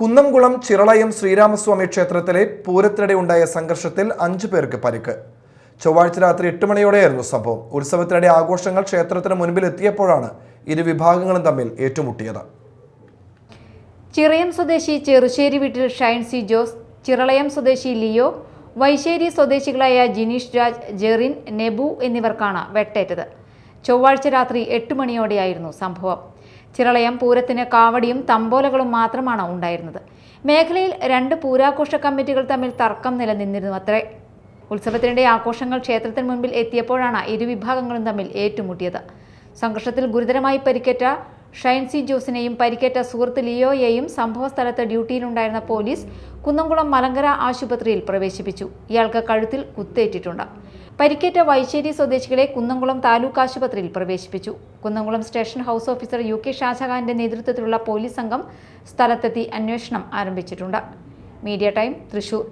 കുന്നംകുളം ചിറളയം ശ്രീരാമസ്വാമി ക്ഷേത്രത്തിലെ പൂരത്തിനിടെ ഉണ്ടായ സംഘർഷത്തിൽ അഞ്ചു പേർക്ക് പരിക്ക്. ചൊവ്വാഴ്ച രാത്രി എട്ട് മണിയോടെയായിരുന്നു സംഭവം. ഉത്സവത്തിനിടെ ആഘോഷങ്ങൾ ക്ഷേത്രത്തിന് മുൻപിൽ എത്തിയപ്പോഴാണ് ഇരു വിഭാഗങ്ങളും തമ്മിൽ ഏറ്റുമുട്ടിയത്. ചിറയം സ്വദേശി ചെറുശ്ശേരി വീട്ടിൽ ഷൈൻ സി ജോസ് ചിറളയം സ്വദേശി ലിയോ വൈശ്ശേരി സ്വദേശികളായ ജിനീഷ് രാജ് ജെറിൻ നെബു എന്നിവർക്കാണ് വെട്ടേറ്റത്. ചൊവ്വാഴ്ച രാത്രി എട്ട് മണിയോടെയായിരുന്നു സംഭവം. ചിറളയം പൂരത്തിന് കാവടിയും തമ്പോലകളും മാത്രമാണ് ഉണ്ടായിരുന്നത്. മേഖലയിൽ രണ്ട് പൂരാഘോഷ കമ്മിറ്റികൾ തമ്മിൽ തർക്കം നിലനിന്നിരുന്നു അത്രേ ഉത്സവത്തിനിടെ ആഘോഷങ്ങൾ ക്ഷേത്രത്തിന് മുൻപിൽ എത്തിയപ്പോഴാണ് ഇരുവിഭാഗങ്ങളും തമ്മിൽ ഏറ്റുമുട്ടിയത്. സംഘർഷത്തിൽ ഗുരുതരമായി പരിക്കേറ്റ ഷൈൻസി ജോസിനെയും പരിക്കേറ്റ സുഹൃത്ത് ലിയോയെയും സംഭവസ്ഥലത്ത് ഡ്യൂട്ടിയിലുണ്ടായിരുന്ന പോലീസ് കുന്നംകുളം മലങ്കര ആശുപത്രിയിൽ പ്രവേശിപ്പിച്ചു. ഇയാൾക്ക് കഴുത്തിൽ കുത്തേറ്റിട്ടുണ്ട്. പരിക്കേറ്റ വൈശ്ശേരി സ്വദേശികളെ കുന്നംകുളം താലൂക്ക് ആശുപത്രിയിൽ പ്രവേശിപ്പിച്ചു. Kunnamkulam station house officer U K ഷാജഹാന്റെ നേതൃത്വത്തിലുള്ള പോലീസ് സംഘം സ്ഥലത്തെത്തി അന്വേഷണം ആരംഭിച്ചിട്ടുണ്ട്. Media time Thrissur.